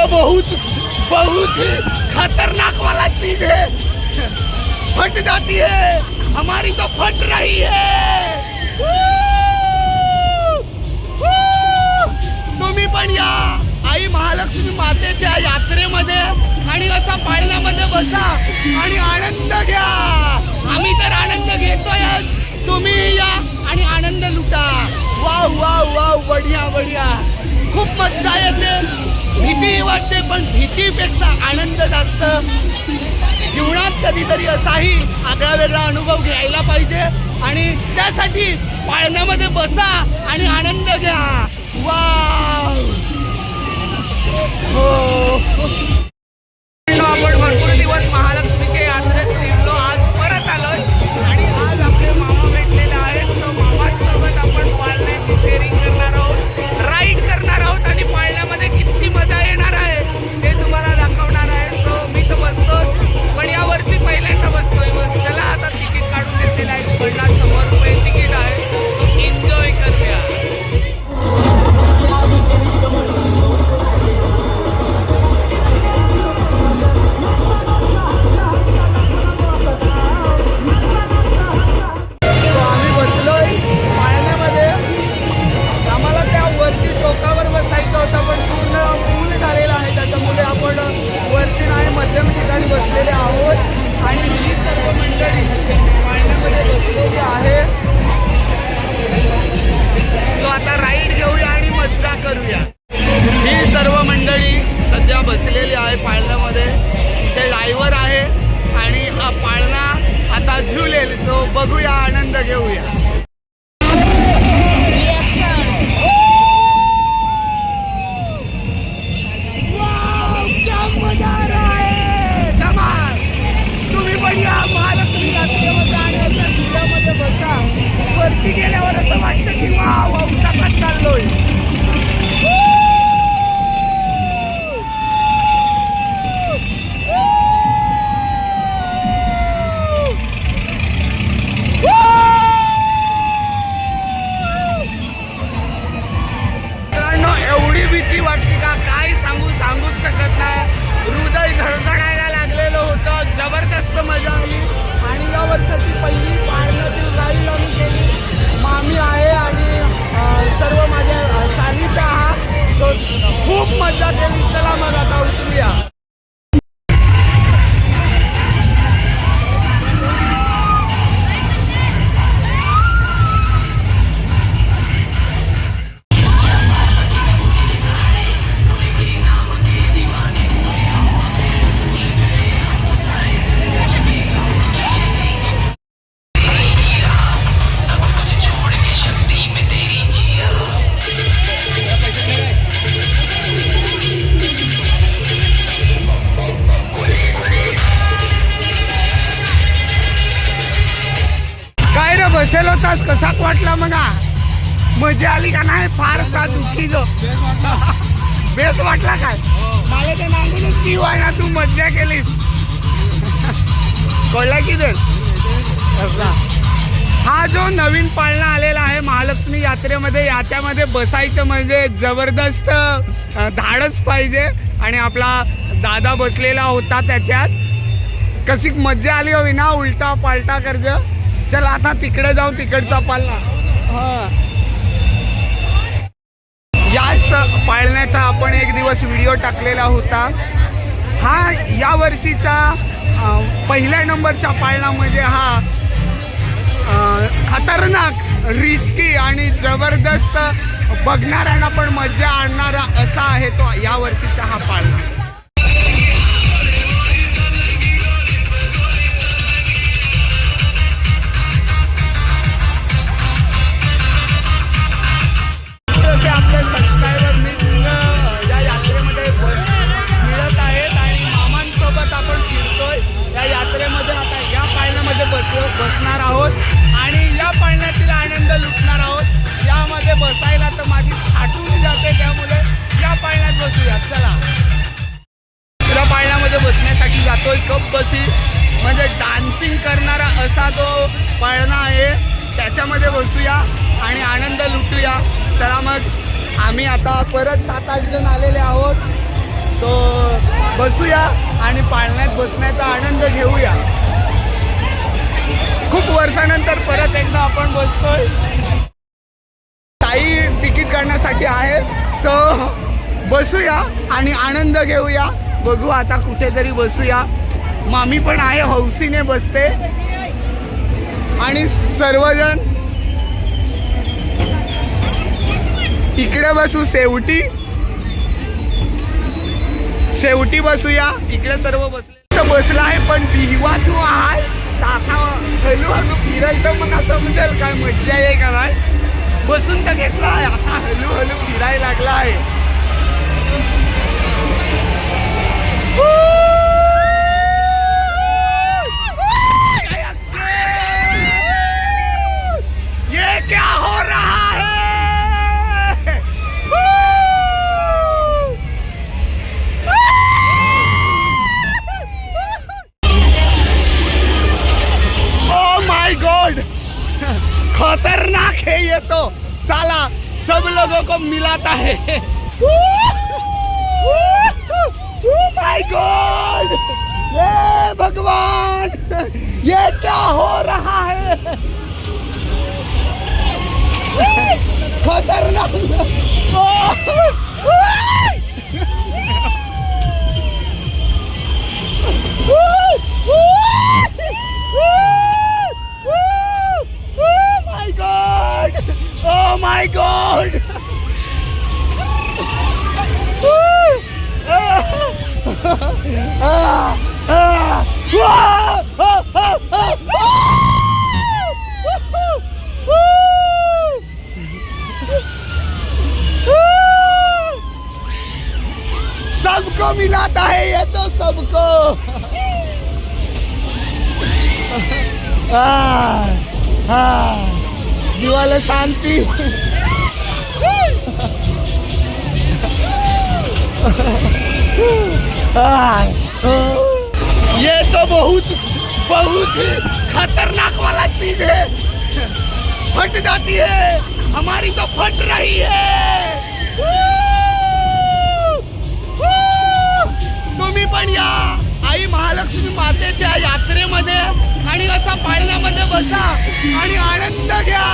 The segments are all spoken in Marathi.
तो बहुत बहुत ही खतरनाक वाला चीज है। फट जाती है। हमारी तो फट रही है। तुम्ही पण या। आई महालक्ष्मी मातेच्या यात्रेमध्ये आणि असा पाळण्यामध्ये बसा आणि आनंद घ्या। आम्ही तर आनंद घेतोयच। तुम्ही या आणि आनंद लुटा। वा वा वा बढिया बढिया खूप मज्जा येते। वाटते पण भीतीपेक्षा आनंद जास्त. जीवनात कधीतरी असाही आगळा वेगळा अनुभव घ्यायला पाहिजे. आणि त्यासाठी पाळण्यामध्ये बसा आणि आनंद घ्या. वा हो. आपण भरपूर दिवस महालक्ष्मी बघूया आनंद घेऊया. कसा म्हणा. मजा आली का नाही? फारसा दुखी जो. बेस वाटला काय? मला ते मागूनच की ना तू मज्जा केलीस. कळला की ते हा जो नवीन पाळणा आलेला आहे महालक्ष्मी यात्रेमध्ये याच्यामध्ये बसायचं म्हणजे जबरदस्त धाडस पाहिजे. आणि आपला दादा बसलेला होता त्याच्यात. कशी मज्जा आली हवी ना उलटा पालटा कर्ज. चल आता तिकडे जाऊ तिकडचा पालना. याच पाळण्याचा आपण एक दिवस व्हिडिओ टाकलेला होता. हा या वर्षीचा पहिल्या नंबरचा पाळणा म्हणजे हा खतरनाक रिस्की आणि जबरदस्त बघणाऱ्यांना पण मजा आणणारा असा आहे तो या वर्षीचा हा पाळणा. बसणार आहोत आणि या पाळण्यातील आनंद लुटणार आहोत. यामध्ये बसायला तर माझी फाटून जाते त्यामुळे या पाळण्यात बसूया चला. दुसऱ्या पाळण्यामध्ये बसण्यासाठी जातोय कप बसी. म्हणजे डान्सिंग करणारा असा तो पाळणा आहे. त्याच्यामध्ये बसूया आणि आनंद लुटूया. चला मग आम्ही आता परत सात आठ जण आलेले आहोत. सो बसूया आणि पाळण्यात बसण्याचा आनंद घेऊया. खूप वर्षानंतर परत एकदा आपण बसतोय. ताई तिकीट काढण्यासाठी आहे स बसूया आणि आनंद घेऊया. बघू आता कुठेतरी बसूया. मामी पण आहे हौसीने बसते. आणि सर्वजण इकडे बसू शेवटी. शेवटी बसूया. इकडे सर्व बसले. तर बसला आहे पण भिवा तू आहे. आता हळूहळू हलू फिरायचं मग असं समजेल काय मज्जा आहे का नाही? बसून तर घेतला आहे. आता हळूहळू फिरायला लागला आहे. खतरनाक है ये तो। साला, सब लोगों को मिलाता है। माय गॉड ये भगवान! ये क्या हो रहा है? खतरनाक। Oh! Oh my god! सबको मिलाता है ये तो सबको आ, आ, जीवाला शांती. ये तो बहुत बहुत ही खतरनाक वाला चीज है। फट जाती है। हमारी तो फट रही है। तुम्ही पण या. आई महालक्ष्मी मातेच्या यात्रेमध्ये आणि असा पाळण्यामध्ये बसा आणि आनंद घ्या.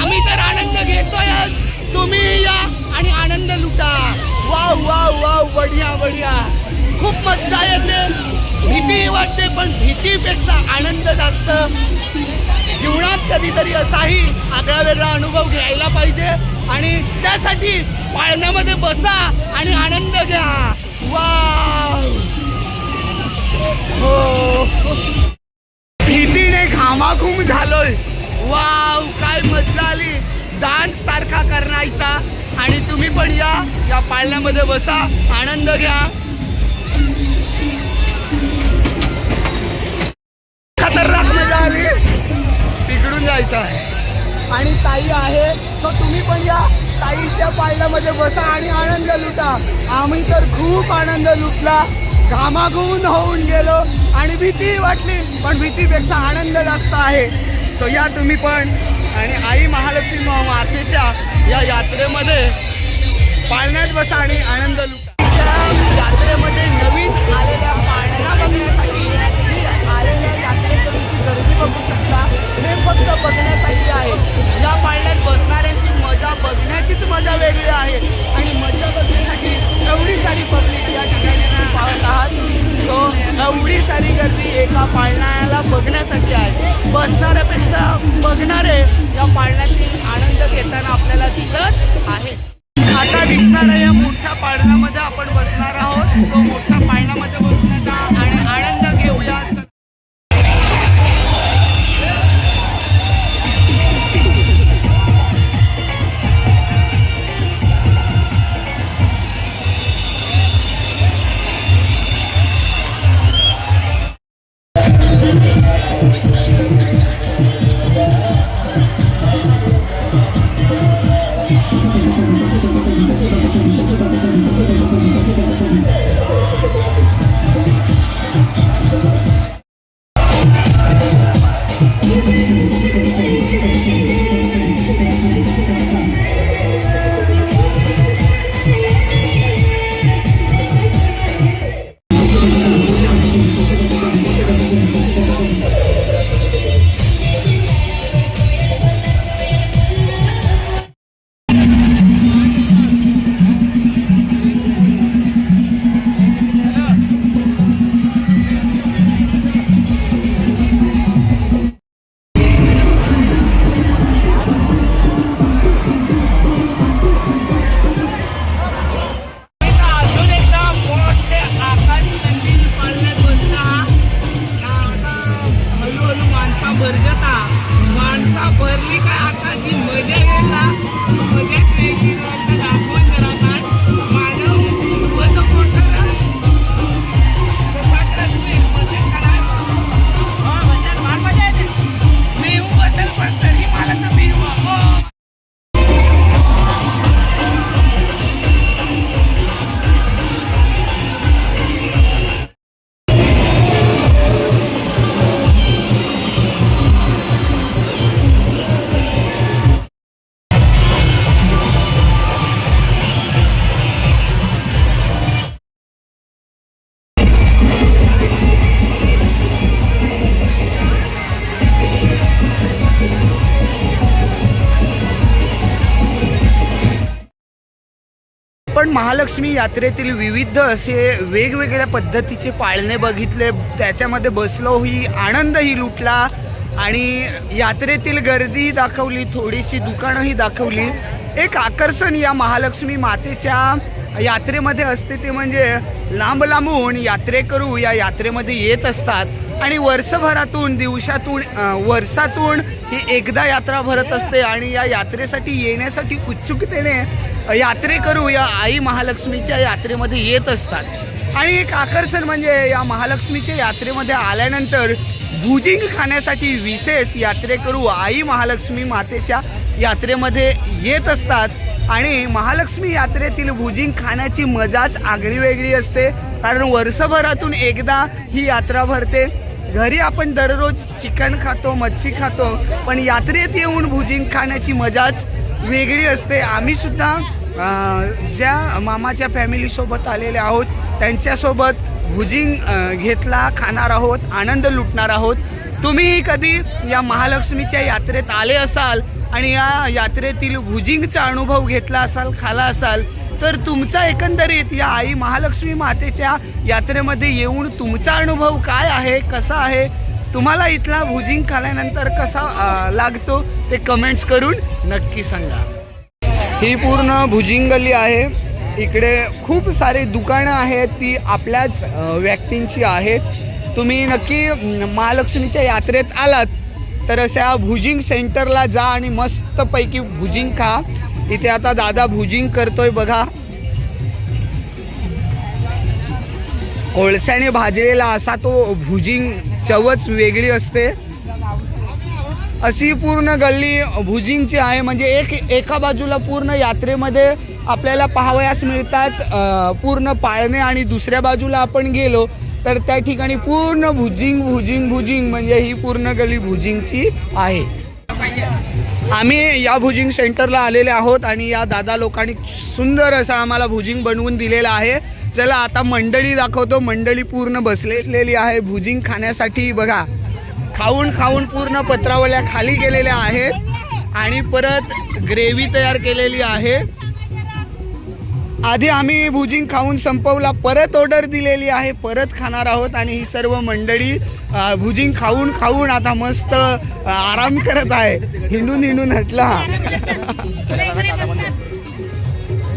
आम्ही तर आनंद घेतोय तुम्ही या आणि आनंद लुटा. वा वा वा बढिया बढिया खूप मज्जा येते. भीती वाटते पण भीतीपेक्षा आनंद जास्त. जीवनात कधीतरी असाही आगळा वेगळा अनुभव घ्यायला पाहिजे. आणि त्यासाठी पाळण्यामध्ये बसा आणि आनंद घ्या. वा हो. घामाघूम झालोय. वाव काय मज्जा आली. डान्स सारखा करायचा आणि तुम्ही पण या या पाळण्यामध्ये बसा. आनंद घ्या. खतरनाक मजा आली. तिकडून जायचं आहे. आणि ताई आहे. सो तुम्ही पण या. ताईच्या पाळण्यामध्ये बसा आणि आनंद लुटा. आम्ही तर खूप आनंद लुटला. घामाघूम होऊन गेलो. आणि भीती वाटली पण भीतीपेक्षा आनंद जास्त आहे. सो या तुम्ही पण. आणि आई महालक्ष्मी मातेच्या या यात्रेमध्ये पाळण्यात बसा आणि आनंद लुटा. यात्रेमध्ये आपण महालक्ष्मी यात्रेतील विविध असे वेगवेगळ्या पद्धतीचे पाळणे बघितले. त्याच्यामध्ये बसलो ही आनंदही लुटला आणि यात्रेतील गर्दीही दाखवली थोडीशी दुकानंही दाखवली. एक आकर्षण या महालक्ष्मी मातेच्या यात्रेमध्ये असते ते म्हणजे लांब लांबून यात्रेकरू या यात्रेमध्ये येत असतात. आणि वर्षभरातून दिवसातून वर्षातून ही एकदा यात्रा भरत असते आणि या यात्रेसाठी येण्यासाठी उत्सुकतेने यात्रेकरू या आई महालक्ष्मीच्या यात्रेमध्ये येत असतात. आणि एक आकर्षण म्हणजे या महालक्ष्मीच्या यात्रेमध्ये आल्यानंतर भुजिंग खाण्यासाठी विशेष यात्रेकरू आई महालक्ष्मी मातेच्या यात्रेमध्ये येत असतात. आणि महालक्ष्मी यात्रेतील भुजिंग खाण्याची मजाच आगळी वेगळी असते. कारण वर्षभरातून एकदा ही यात्रा भरते. घरी आपण दररोज चिकन खातो मच्छी खातो. पण यात्रेत येऊन भुजिंग खाण्याची मजाच वेगळी असते. आम्हीसुद्धा ज्या मामाच्या फॅमिलीसोबत आलेले आहोत त्यांच्यासोबत भुजिंग घेतला खाणार आहोत आनंद लुटणार आहोत. तुम्हीही कधी या महालक्ष्मीच्या यात्रेत आले असाल आणि या यात्रेतील भुजिंगचा अनुभव घेतला असाल खाला असाल तर तुमचा एकंदरीत या आई महालक्ष्मी मातेच्या यात्रेमध्ये येऊन तुमचा अनुभव काय आहे कसा आहे? तुम्हाला इथला भुजिंग खाल्यानंतर कसा लागतो? ते कमेंट्स करून नक्की सांगा. ही पूर्ण भुजिंगली आहे. इकडे खूप सारे दुकानं आहेत ती आपल्याच व्यक्तींची आहेत. तुम्ही नक्की महालक्ष्मीच्या यात्रेत आलात तर अशा भुजिंग सेंटरला जा आणि मस्तपैकी भुजिंग खा. इथे आता दादा भुजिंग करतोय बघा. कोळशाने भाजलेला असा तो भुजिंग चवच वेगळी असते. अशी पूर्ण गल्ली भुजिंगची आहे. म्हणजे एक एका बाजूला पूर्ण यात्रेमध्ये आपल्याला पाहावयास मिळतात पूर्ण पाळणे आणि दुसऱ्या बाजूला आपण गेलो तर त्या ठिकाणी पूर्ण भुजिंग भुजिंग भुजिंग म्हणजे ही पूर्ण गल्ली भुजिंगची आहे. आम्ही या भुजिंग सेंटरला आलेले आहोत आणि या दादा लोकांनी सुंदर असं आम्हाला भुजिंग बनवून दिलेलं आहे. चला आता मंडळी दाखवतो. मंडळी पूर्ण बसलेली आहे. भुजिंग खाण्यासाठी बघा. खाऊन खाऊन पूर्ण पत्रावल्या खाली गेलेल्या आहेत आणि परत ग्रेव्ही तयार केलेली आहे. आधी आम्ही भुजिंग खाऊन संपवला परत ऑर्डर दिलेली आहे परत खाणार आहोत आणि ही सर्व मंडळी भुजिंग खाऊन खाऊन आता मस्त आराम करत आहे. हिंडून हिंडून हटला.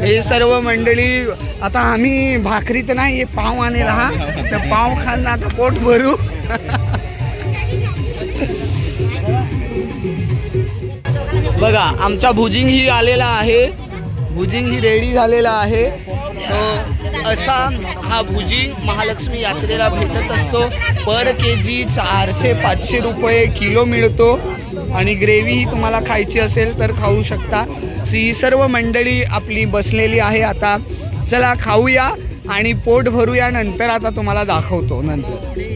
हे सर्व मंडळी आता आम्ही भाकरी तर नाही हे पाव आणेल हा. तर पाव खाणं आता पोट भरू. बघा आमचा भुजिंग ही आलेला आहे. भुजिंग ही रेडी झालेला आहे. सो असा हा भुजिंग महालक्ष्मी यात्रेला भेटत असतो. पर के जी चारशे पाचशे रुपये किलो मिळतो. आणि ग्रेव्ही ही तुम्हाला खायची असेल तर खाऊ शकता. ही सर्व मंडळी आपली बसलेली आहे आता. चला खाऊया आणि पोट भरूया नंतर आता तुम्हाला दाखवतो नंतर.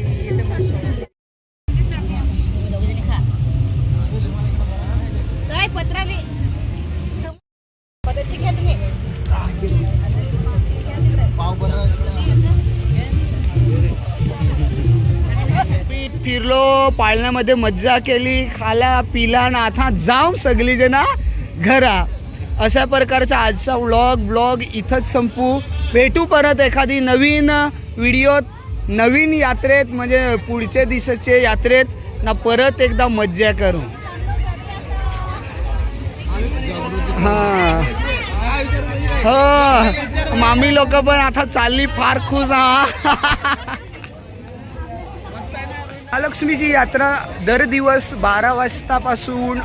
पाळण्यामध्ये मज्जा केली खाला पिला ना आता जाऊ सगळी जण घरा. अशा प्रकारचा आजचा व्लॉग ब्लॉग इथंच संपू. भेटू परत एखादी नवीन व्हिडिओत नवीन यात्रेत म्हणजे पुढच्या दिवसाचे यात्रेत. ना परत एकदा मज्जा करू. हां. हो. मामी लोक पण आता चालली फार खुश हा. महालक्ष्मीची यात्रा दर दिवस बारा वाजतापासून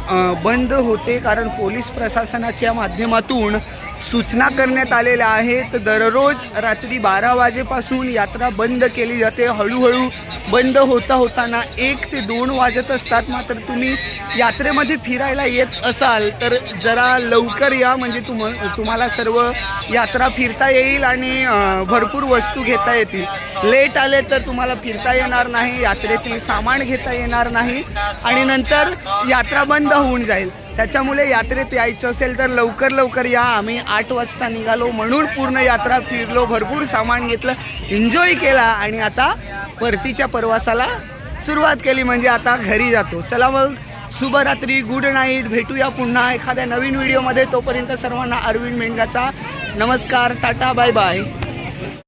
बंद होते कारण पोलीस प्रशासनाच्या माध्यमातून सूचना करण्यात आलेल्या आहेत. दररोज रात्री बारा वाजेपासून यात्रा बंद केली जाते. हळूहळू बंद होता होताना एक ते दोन वाजत असतात. मात्र तुम्ही यात्रेमध्ये फिरायला येत असाल तर जरा लवकर या. म्हणजे तुम तुम्हाला सर्व यात्रा फिरता येईल आणि भरपूर वस्तू घेता येतील. लेट आले तर तुम्हाला फिरता येणार नाही. यात्रेतील सामान घेता येणार नाही. आणि नंतर यात्रा बंद होऊन जाईल. त्याच्यामुळे यात्रेत यायचं असेल तर लवकर लवकर या. आम्ही आठ वाजता निघालो म्हणून पूर्ण यात्रा फिरलो भरपूर सामान घेतलं एन्जॉय केला आणि आता परतीच्या प्रवासाला सुरुवात केली म्हणजे आता घरी जातो. चला मग शुभरात्री गुड नाईट भेटूया पुन्हा एखाद्या नवीन व्हिडिओमध्ये तोपर्यंत सर्वांना अरविंद मेंढाचा नमस्कार टाटा बाय बाय